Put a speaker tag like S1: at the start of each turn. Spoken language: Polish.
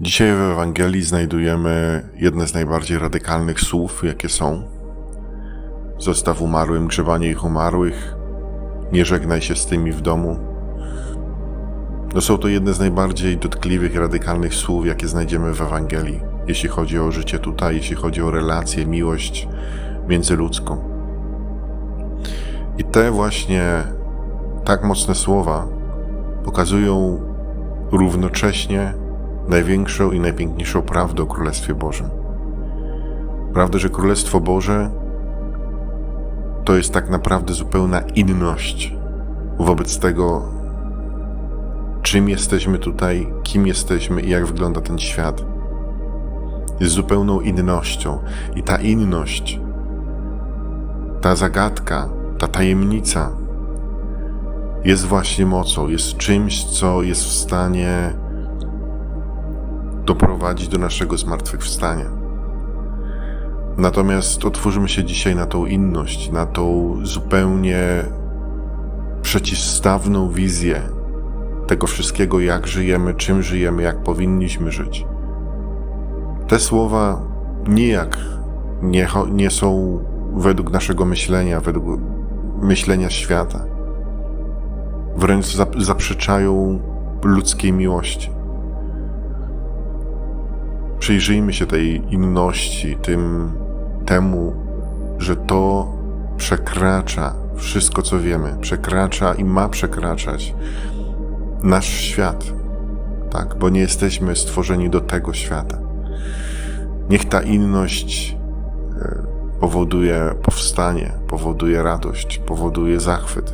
S1: Dzisiaj w Ewangelii znajdujemy jedne z najbardziej radykalnych słów, jakie są. Zostaw umarłym grzebanie ich umarłych, nie żegnaj się z tymi w domu. No są to jedne z najbardziej dotkliwych radykalnych słów, jakie znajdziemy w Ewangelii, jeśli chodzi o życie tutaj, jeśli chodzi o relacje, miłość międzyludzką. I te właśnie tak mocne słowa pokazują równocześnie największą i najpiękniejszą prawdę o Królestwie Bożym. Prawdę, że Królestwo Boże to jest tak naprawdę zupełna inność wobec tego, czym jesteśmy tutaj, kim jesteśmy i jak wygląda ten świat. Jest zupełną innością i ta inność, ta zagadka, ta tajemnica jest właśnie mocą, jest czymś, co jest w stanie doprowadzić do naszego zmartwychwstania. Natomiast otwórzmy się dzisiaj na tą inność, na tą zupełnie przeciwstawną wizję tego wszystkiego, jak żyjemy, czym żyjemy, jak powinniśmy żyć. Te słowa nijak nie, nie są według naszego myślenia, według myślenia świata. Wręcz zap- zaprzeczają ludzkiej miłości. Przyjrzyjmy się tej inności, tym temu, że to przekracza wszystko, co wiemy, przekracza i ma przekraczać nasz świat, tak, bo nie jesteśmy stworzeni do tego świata. Niech ta inność e, powoduje powstanie, powoduje radość, powoduje zachwyt.